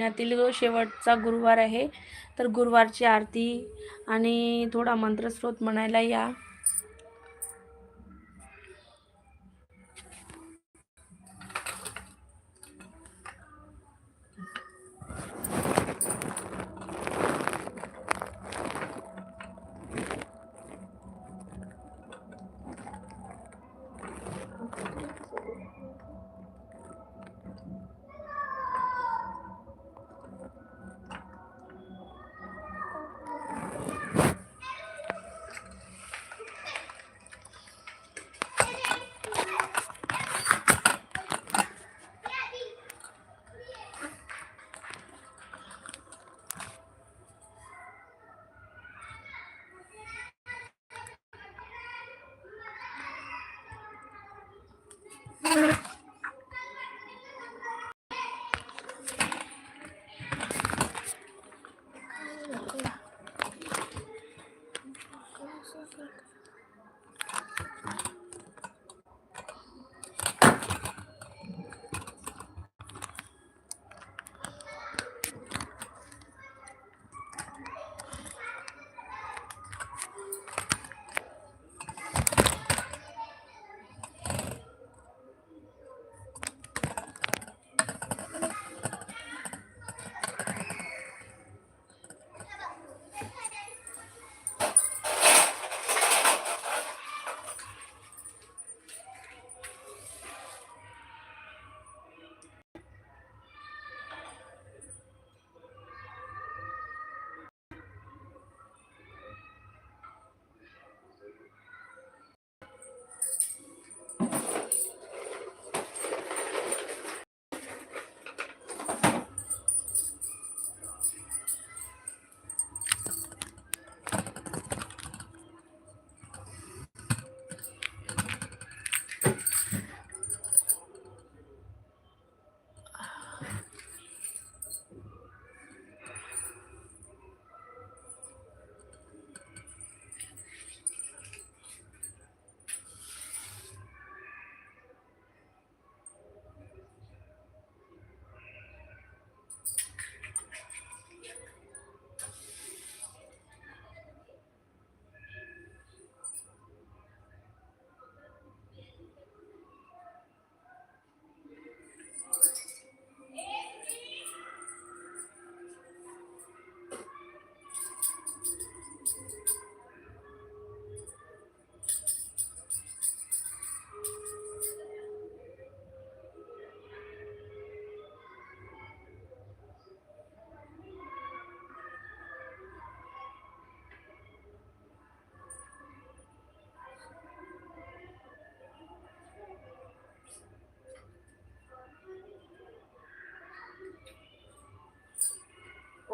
यातील शेवटचा गुरुवार आहे. तर गुरुवारची आरती आणि थोडा मंत्रस्रोत म्हणायला या.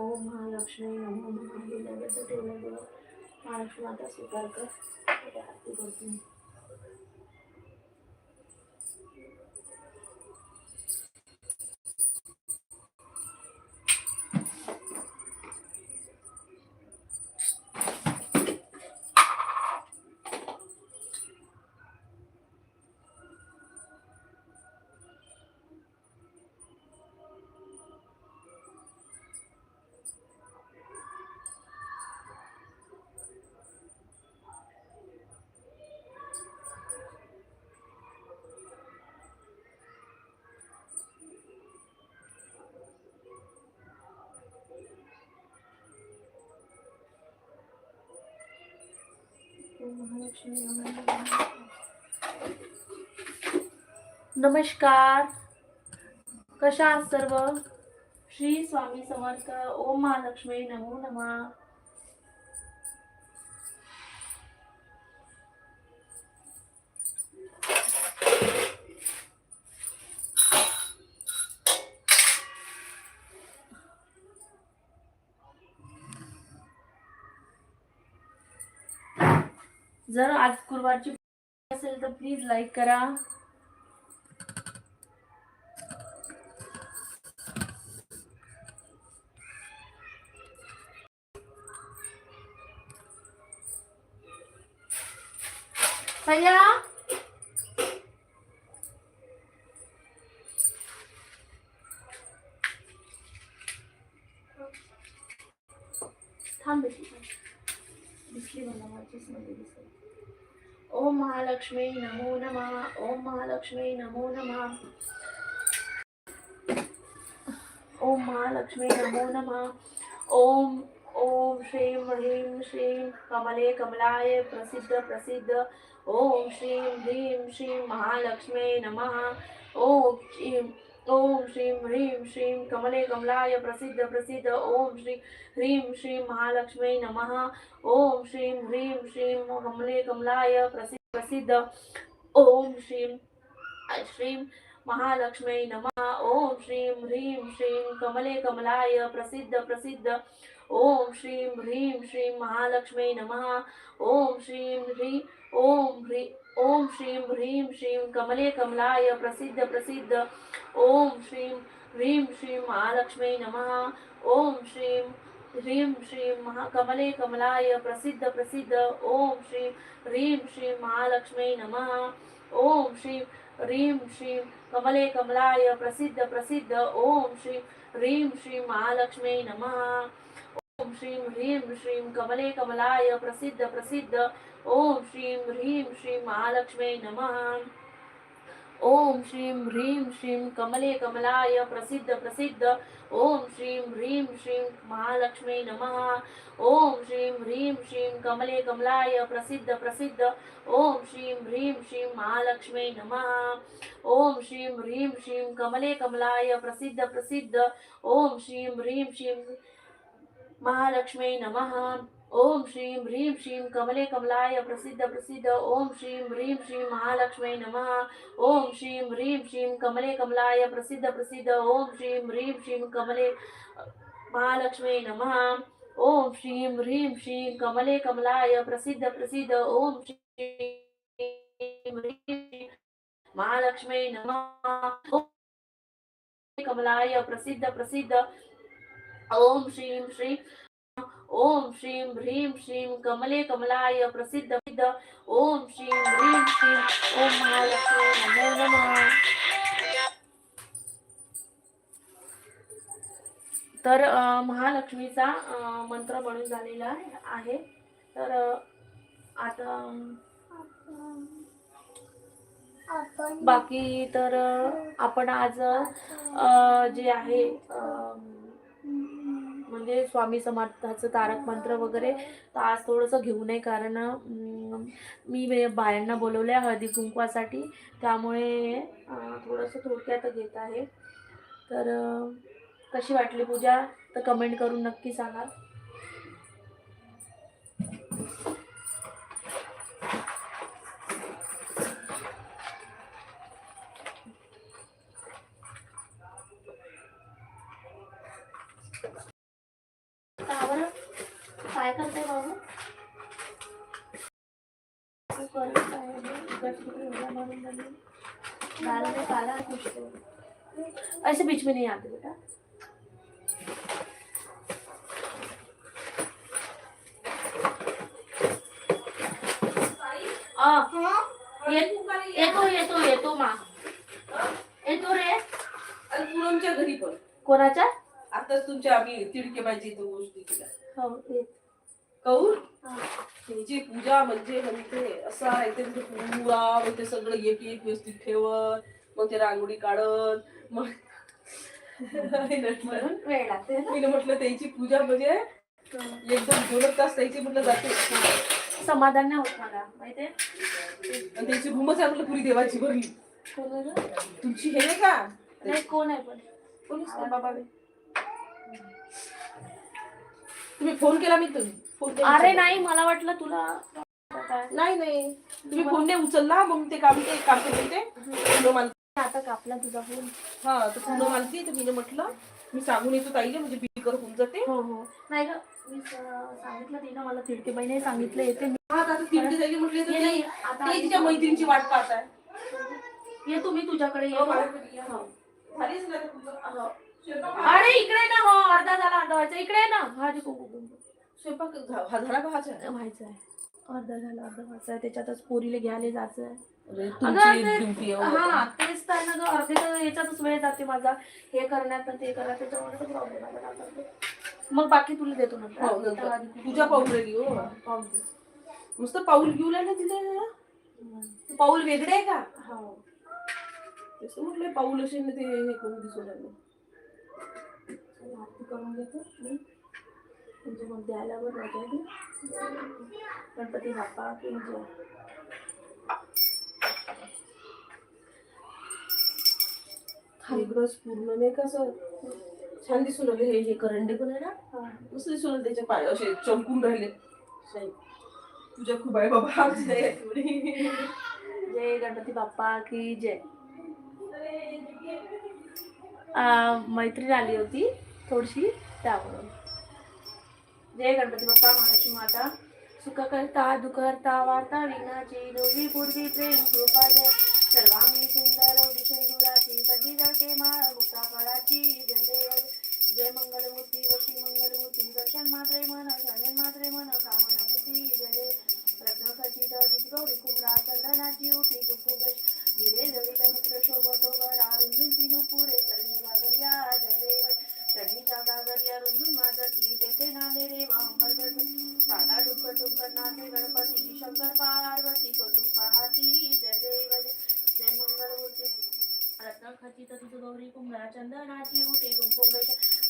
ओम महालक्ष्मी नमो नमः ठेवलं महालक्ष्मी माता स्वीकार कर. आता आरती करते नमस्कार. कशा सर्व? श्री स्वामी समर्थ. ओम महालक्ष्मी. नमो नमः. जर आज गुरुवारची असेल तर प्लीज लाईक करा. महालक्ष्मी नमो नमः. ओम महालक्ष्मी नमो नमः. ओम महालक्ष्मी नमो नमः. ओम ओम श्रीं ह्रीं श्रीं कमले कमलाय प्रसिद्ध प्रसिद्ध. ओम श्रीं ह्रीं श्रीं महालक्ष्मी नमः. ओम श्रीं ओम श्रीं ह्रीं श्रीं कमले कमलाय प्रसिद्ध प्रसिद्ध. ओम श्री ह्रीं श्रीं महालक्ष्मी नमः. ओम श्रीं ह्रीं श्रीं कमले कमलाय प्रसिद्ध प्रसिद्ध. ओम श्रीं श्रीं महालक्ष्मी नमः. ओम श्रीं ह्रीं श्रीं कमले कमलाय प्रसिद्ध प्रसिद्ध. ओम श्रीं ह्रीं श्रीं महालक्ष्मी नमः. ओम श्रीं ह्री ओम ह्री ओम श्रीं ह्रीं श्रीं कमले कमलाय प्रसिद्ध प्रसिद्ध. ओम श्रीं ह्रीं श्रीं महालक्ष्मी नमः. ओम श्रीं ह्रीं श्रीं महाकमले कमलाय प्रसिद्ध प्रसिद्ध। ॐ श्रीं ह्रीं श्रीं महालक्ष्मी नमः। ॐ श्रीं ह्रीं श्रीं कमले कमलाय प्रसिद्ध प्रसिद्ध। ॐ श्रीं ह्रीं श्रीं महालक्ष्मी नमः। ॐ श्रीं ह्रीं श्रीं कमले कमलाय प्रसिद्ध प्रसिद्ध। ॐ श्रीं ह्रीं श्रीं महालक्ष्मी नमः। ओम श्रीं ह्रीं श्रीं कमले कमलाय प्रसिद्ध प्रसिद्ध। ओम श्रीं ह्रीं श्रीं महालक्ष्मी नमः। ओम श्रीं ह्रीं श्रीं कमले कमलाय प्रसिद्ध प्रसिद्ध। ओम श्रीं ह्रीं श्रीं महालक्ष्मी नमः। ओम श्रीं ह्रीं श्रीं कमले कमलाय प्रसिद्ध प्रसिद्ध। ओम श्रीं ह्रीं श्रीं महालक्ष्मी नमः। ओम श्रीं ह्रीं श्रीं कमले कमलाय प्रसिद्ध प्रसिद्ध। ओम श्रीं ह्रीं श्रीं महालक्ष्मी नमः। ओम श्रीं ह्रीं श्रीं कमले कमलाय प्रसिद्ध प्रसिद्ध। ओम श्रीं ह्रीं श्रीं कमले महालक्ष्मी नमः। ओम श्रीं ह्रीं श्रीं कमले कमलाय प्रसिद्ध प्रसिद्ध। ओम श्रीं महालक्ष्मी नमः। कमलाय प्रसिद्ध प्रसिद्ध। ओम श्रीं श्रीं ओम श्रीं ह्रीं श्रीं कमले कमलाय प्रसिद्ध ओम श्रीं ह्रीं श्रीं ओम महालक्ष्मी नमो नमः। तर महालक्ष्मीचा मंत्र म्हणून झालेला आहे. तर आता बाकी तर आपण आज जे आहे म्हणजे स्वामी समर्थाचं तारक मंत्र वगैरे तर आज थोडंसं घेऊ नये कारण मी बायांना बोलवलं आहे हळदी कुंकवासाठी. त्यामुळे थोडंसं थोडक्यात घेत आहे. तर कशी वाटली पूजा? तर कमेंट करून नक्की सांगा. डाल में काला कुछ तो। ऐसे बीच में नहीं आते बेटा। आ, ये- येतो येतो येतो मा। येतो रे। आणि पूनमच्या घरी पण. कोणाच्या? आताच तुमच्या आम्ही तिडके पाहिजे तो गोष्टी केल्या हो येत कहून हा. त्याची पूजा म्हणजे म्हणते असं आहे ते म्हणजे पुरा मग ते सगळं एक एक व्यवस्थित ठेवत मग ते रांगोळी काढत मग म्हणून वेळ लागते ना? मी म्हटलं त्याची पूजा म्हणजे एकदम दोन तास त्याची म्हटलं जाते. समाधान नाही होत मला माहितीये आणि त्याची रूमच आहे म्हटलं पुरी देवाची भरली. कोण आहे गं? तुमची हे नाही का? नाही कोण आहे पण? कोणीच नाही. बाबा तुम्ही फोन केला मी तुम्ही? अरे. नाही मला वाटलं तुला नाही नाही तुम्ही फोन नाही उचलला मग ते काम ते काम करत. आता कापला तुझा फोन हा तर तर मी म्हटलं मी सांगून येतो ताईले म्हणजे बिकर होऊन जाते हो हो नाही ग मी स- सांगितलं तिनं मला तिडके सांगितलं येते मी हा आता तिकडे जायला म्हटले तर ये ते- नाही, आता ते तिच्या मैत्रिणीची वाट पाहत आहे येतो मी तुझ्याकडे हो, येतो या. हो. झालीच नाही तुझं. हो. अरे इकडे ना हो अर्धा झाला अर्धा व्हायचा इकडे ये ना हा जे कुकू कुकू. स्वयंपाक झा- हा झाला का आहे? व्हायचं आहे. अर्धा झाला अर्धा व्हायचा आहे. त्याच्यातच पोरीला घ्यायला जायचं आहे. अगं, तुमची ड्युटी हा. तेच तर ना ग अर्धे तर याच्यातच वेळ जाते माझा. हे करण्यात आणि ते करण्यात त्याच्यामुळे प्रॉब्लेम आहे मला आता. मग बाकी तुला देतो नंतर. हो आता पूजा पाऊल राहिली हो. पाहून. नुसतं पाऊल घेऊन आलं तिथे. ते पाऊल वेगळे आहे का? हो. तसं म्हटलं पाऊल असे ना ते हे करून दिसून चला, आरती करून घेतो मी म्हणजे मग द्यायला बरं वाटेल गणपती बाप्पा की जय वेगळंच पूर्ण नाही का असं छान दिसून राहिले. हे हे करंडे पण आहे ना. मस्त दिसून राहिले त्याचे पाय. असे चमकून राहिले. तुझ्या खूप आहे बाबा. आमची. जय गणपती बाप्पा की जय. आ, मैत्रीण आली होती थोडीशी त्यामुळं जय गणपती बाप्पा महालक्ष्मी माता. सुख करता दुःख करता वार्ता विनाची दोघी पूर्वी प्रेम कृपा जय सर्वांगी सुंदर दिशेंदुराची कधी जाते माळ मुक्ता फळाची जय देव जय मंगलमूर्ती वशी मंगलमूर्ती दर्शन मात्रे मन शरण मात्रे मन कामना पुती जय देव रत्न खचित गौरी कुमरा चंदनाची उठी कुंकुम हिरे जळीत मित्र शोभतो वर रुंजून तिनु पुरे चरणी गागर्या जय देव चरणी गागर्या रुजून माझी तेथे नामे रे वांबर साधा डुक्कर डुक्कर नाथे गणपती शंकर पार्वती कौतुक पाहती. जय देव जय. जय मंगलमूर्ती रत्न खचित तुझ गौरी कुंभरा चंदनाची उठे कुंकुम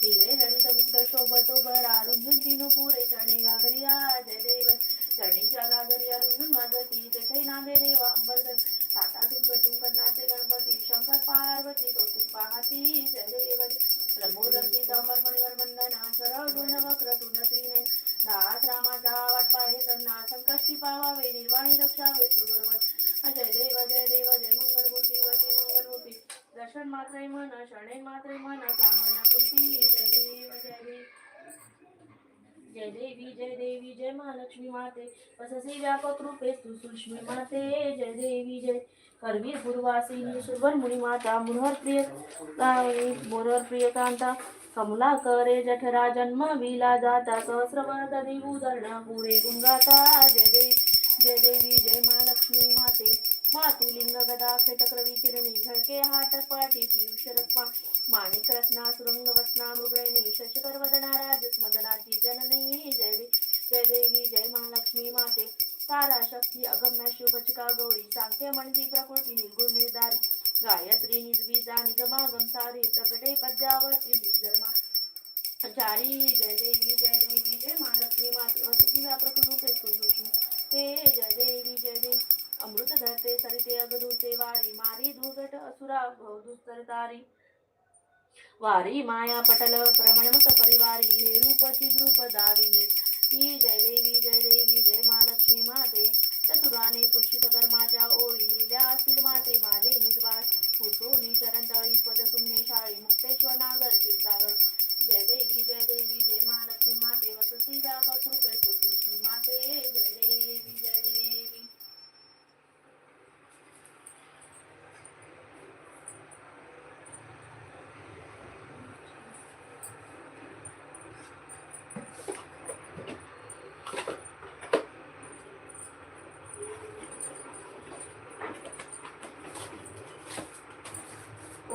हिरे जडित मुक्त शोभतो भरा रुंजून तिनु पुरे चरणी गागरिया जय देव चणीच्या गागरिया रुंजून वाजती तेथे नामे रे वांबरगण साता तुंक नाचे गणपती शंकर पार्वती कौतुक पाहती. जय देव लंबोदरती तांबरमणीवर वंदना सरळ गुण वक्र तुंड त्रिने रामाचा वाट पाहे त्यांना संकष्टी पावावे निर्वाणी रक्षावे सुवर्वत अजय देव जय देव जय मंगलभूती वती मंगलभूती दर्शन मात्रे मन शणे मात्रे मन कामना बुद्धी जय जय देवी जय देवी जय महालक्ष्मी माते। वससी व्यापक रूपे तू माते। जय देवी जय। करवीर पूर्वासिनी सुरवर मुनी माता। मुरहर प्रिय मोरहर प्रिय कांता। कमला करे जठरा जन्म विला जाता सहस्रवदनी उदरणा पुरे गुंगाता जय देवी जय देवी जय महालक्ष्मी माते। मातुलिंग गदा खेटक्र विकिरणी झळके हाटक पाटी पियुष रत्मा माणिकरत्ना सुरंग वसना मृगणी शशिकर वदना राजस मदनाची जननी जय जय देवी जय महालक्ष्मी माते. तारा शक्ती अगम्य शुभचिका गौरी सांख्य म्हणती प्रकृती निर्गुण निर्धारी. गायत्री निजबीजा निगमागम सारी प्रगटे पद्यावती निर्धर्मा चारी जय देवी जय देवी जय महालक्ष्मी माते. वसती व्यापक रूपे सुसूक्ष्म ते जय देवी जय देवी. अमृत धरते सरिते अगदूते वारी मारी दुर्गट असुरा भवदुस्तर तारी. वारी माया पटल प्रमणमत परिवारी हे रूप चिद्रूप दाविने ही जय देवी जय देवी जय महालक्ष्मी माते. चतुराने कुशित कर्माच्या ओळी लिहिल्या असतील माते माझे निजवास पुसोनी चरण तळी पद सुमने शाळी मुक्तेश्वर नागर क्षीरसागर जय देवी जय देवी जय महालक्ष्मी माते वसती व्यापक रूपे सुलक्ष्मी माते जय देवी जय देवी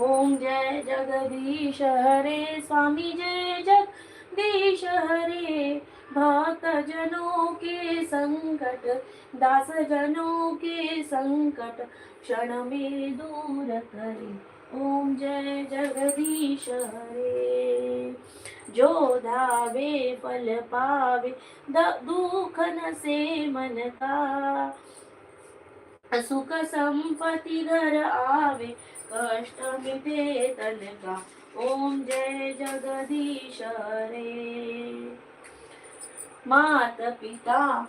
ओम जय जगदीश हरे स्वामी जय जगदीश हरे। भक्त जनों के संकट दास जनों के संकट क्षण में दूर करे। ओम जय जगदीश हरे। जो धावे फल पावे दुखन से मन का। सुख संपत्ति घर आवे कष्ट मिटेतन का? ओम जय जगदीश रे मात पिता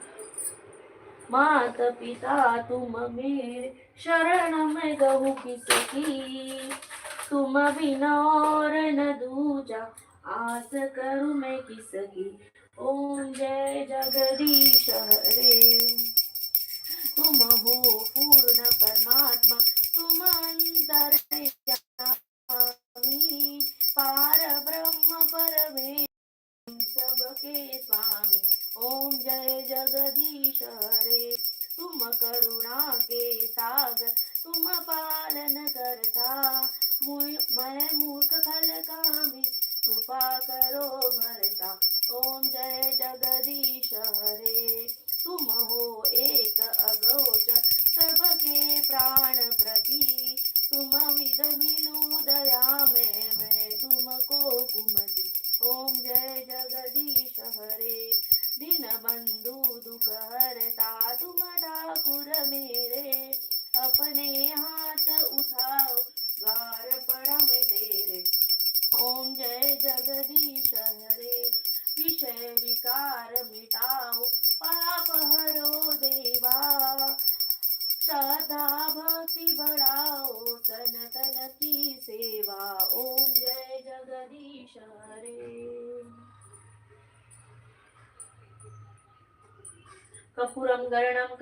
मात पिता तुम मेरे शरण में गहु किसकी? तुम बिना और न दूजा आस करूं मैं किसकी? ओम जय जगदीश हरे तुम हो पूर्ण परमात्मा मांदरयावी पार ब्रह्म परमे सबके स्वामी। ओम जय जगदीश हरे तुम करुणा के साग तुम पालन करता। मैं मूर्ख खल कामी कृपा करो भरता। ओम जय जगदीश हरे तुम हो एक अगोचर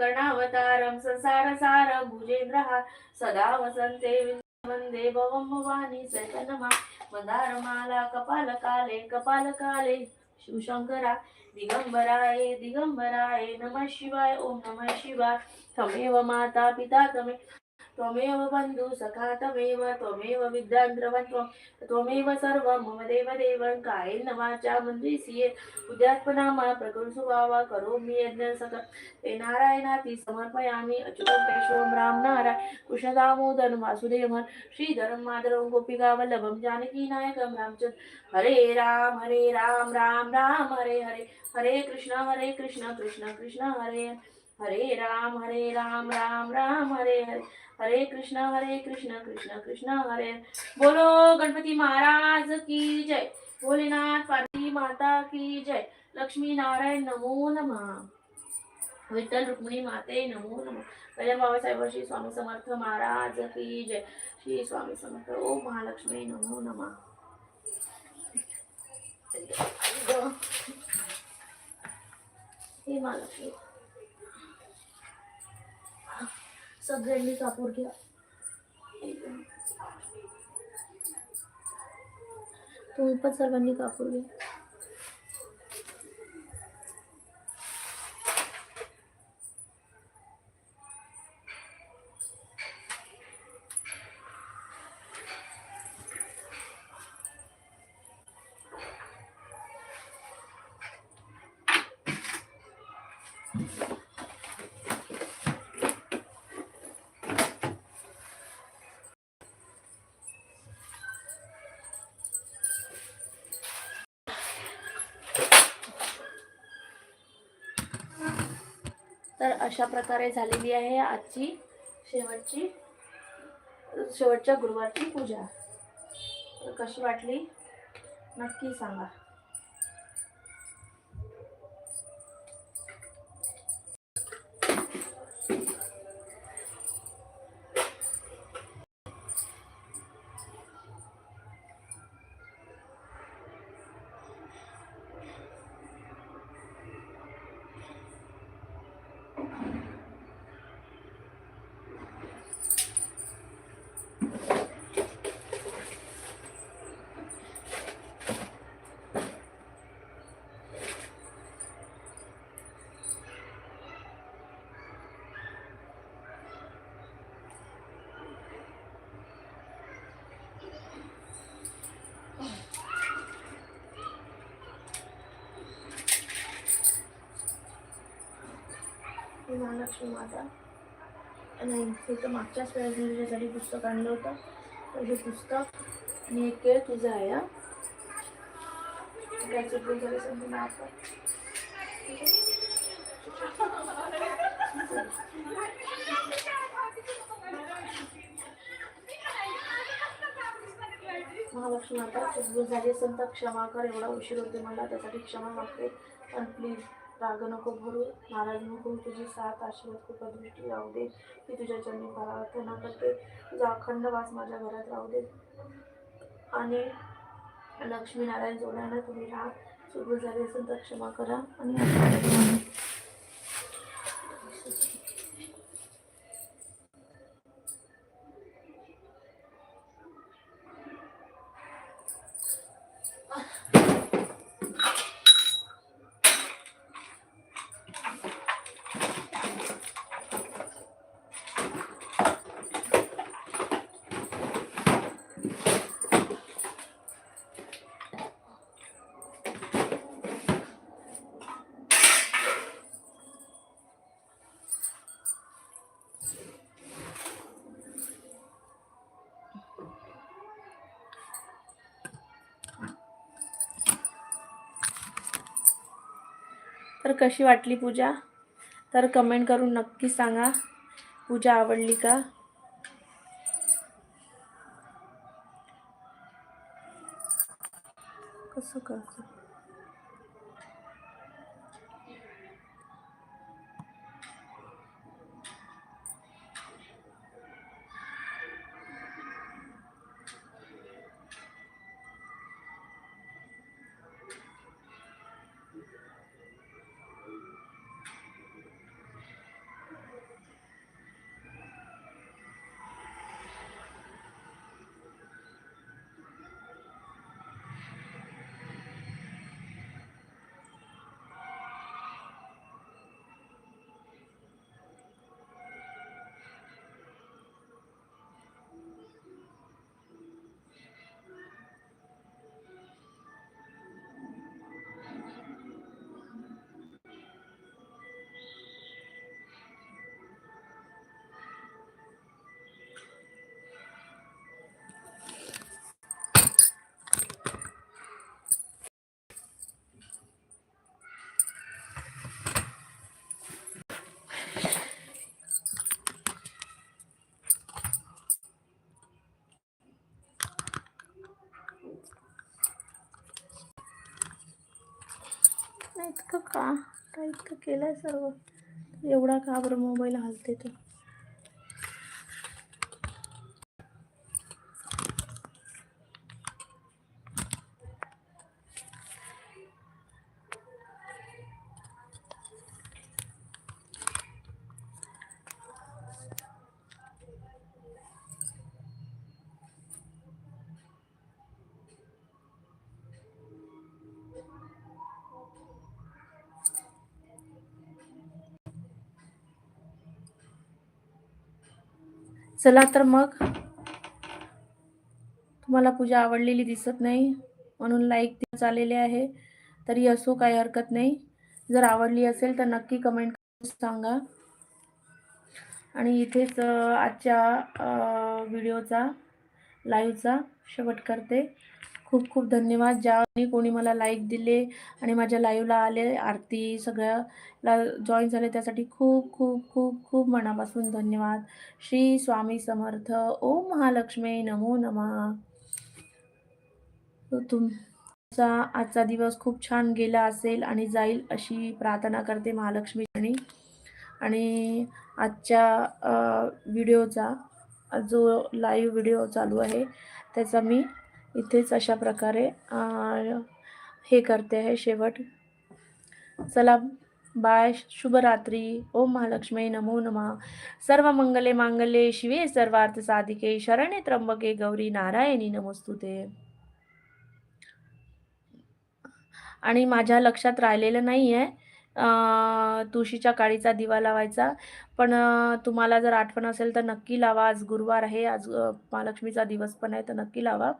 कर्णावतारं संसारसारं भुजेन्द्रः सदा वसन्ते वन्दे भवं भवानी सैतनमा मदारमाला कपालकाले कपालकाले शिवशङ्करा दिगंबराय दिगंबराय नमः शिवाय ओम नमः शिवाय। तमेव माता पिता तमे। त्वमेव बन्धु सखा त्वमेव त्वमेव विद्यां त्वमेव सर्वं मम देव देवं कायेन वाचा मन्त्रिसिये उद्यात्मनामा प्रकृसुभावा करोमि यज्ञ सक ते नारायणाति समर्पयामि अच्युतं केशवं राम नारायण कृष्णदामोदर वासुदेवं श्रीधरं माधवं गोपिकावल्लभं जानकीनायकं रामचन्द्र। हरे राम हरे राम राम राम हरे हरे। हरे कृष्ण हरे कृष्ण कृष्ण कृष्ण हरे। हरे राम हरे राम राम राम हरे हरे हरे कृष्ण हरे कृष्ण कृष्ण कृष्ण हरे बोलो गणपती महाराज की जय. भोलेनाथ पार्वती माता की जय. लक्ष्मी नारायण नमो नमः. विठ्ठल रुक्मिणी माते नमो नमः. कल्याण बाबासाहेब श्री स्वामी समर्थ महाराज की जय. श्री स्वामी समर्थ ओम महालक्ष्मी नमो नमः. हे महालक्ष्मी. सगळ्यांनी कापूर घ्या. तुम्ही पण सर्वांनी कापूर घ्या तर अशा प्रकारे झालेली आहे आजची शेवटची शेवटच्या गुरुवारची पूजा. कशी वाटली? नक्की सांगा. ही महालक्ष्मी माता नाही ते तर मागच्याच वेळेस मी तुझ्यासाठी पुस्तक आणलं होतं. तर हे पुस्तक मी एक केळ तुझं आहे हा. काय चुकून झालं समजून माफ महालक्ष्मी माता चुकून झाली असेल तर क्षमा कर एवढा उशीर होते मला त्यासाठी क्षमा मागते. पण प्लीज राग नको भरू नाराज नको तुझी साथ आशीर्वाद खूप दृष्टी राहू दे. मी तुझ्या चरणी प्रार्थना करते. तुझा अखंड वास माझ्या घरात राहू दे. आणि लक्ष्मीनारायण जोड्यानं तुम्ही राहा सुरू झाली असेल तर क्षमा करा. आणि तर कशी वाटली पूजा? तर कमेंट करून नक्की सांगा. पूजा आवडली का? कसं कसं इतकं का? काय इतकं आहे सर्व. एवढा का बरं मोबाईल हलते तर चला तर मग. तुम्हाला पूजा आवडलेली दिसत नाही म्हणून लाईक दिवस आहे. तरी असो काही हरकत नाही. जर आवडली असेल तर नक्की कमेंट सांगा. आणि इथेच आजच्या व्हिडिओचा लाईव्हचा शेवट करते. खूप खूप धन्यवाद. ज्यानी कोणी मला लाईक दिले आणि माझ्या लाईव्हला आले आरती सगळ्याला जॉईन झाले त्यासाठी खूप खूप खूप खूप मनापासून धन्यवाद. श्री स्वामी समर्थ. ओम महालक्ष्मी. नमो नमः. तुमचा आजचा दिवस खूप छान गेला असेल आणि जाईल अशी प्रार्थना करते महालक्ष्मी आणि आजच्या व्हिडिओचा जो लाईव्ह व्हिडिओ चालू आहे त्याचा मी इथेच अशा प्रकारे हे करते आहे शेवट. चला बाय शुभरात्री. ओम महालक्ष्मी नमो नमः. सर्व मंगले मांगल्ये शिवे सर्वार्थ साधिके शरणे त्र्यंबके गौरी नारायणी नमस्तुते. आणि माझ्या लक्षात राहिलेलं नाही आहे तुळशीच्या काळीचा दिवा लावायचा. पण तुम्हाला जर आठवण असेल तर नक्की लावा. आज गुरुवार आहे. आज महालक्ष्मीचा दिवस पण आहे तर नक्की लावा.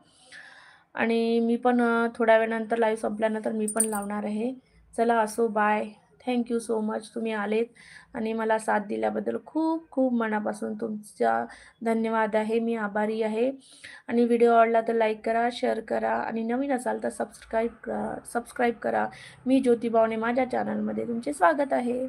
आणि मी पण थोड्या वेळानंतर लाईव्ह संपल्यानंतर मी पण लावणार आहे. चला असो बाय थँक्यू सो मच तुम्ही आलेत आणि मला साथ दिल्याबद्दल खूप खूप मनापासून तुमचा धन्यवाद आहे. मी आभारी आहे. आणि व्हिडिओ आवडला तर लाईक करा शेअर करा आणि नवीन असाल तर सबस्क्राईब करा सबस्क्राईब करा. मी ज्योतिबावने माझ्या चॅनलमध्ये तुमचे स्वागत आहे.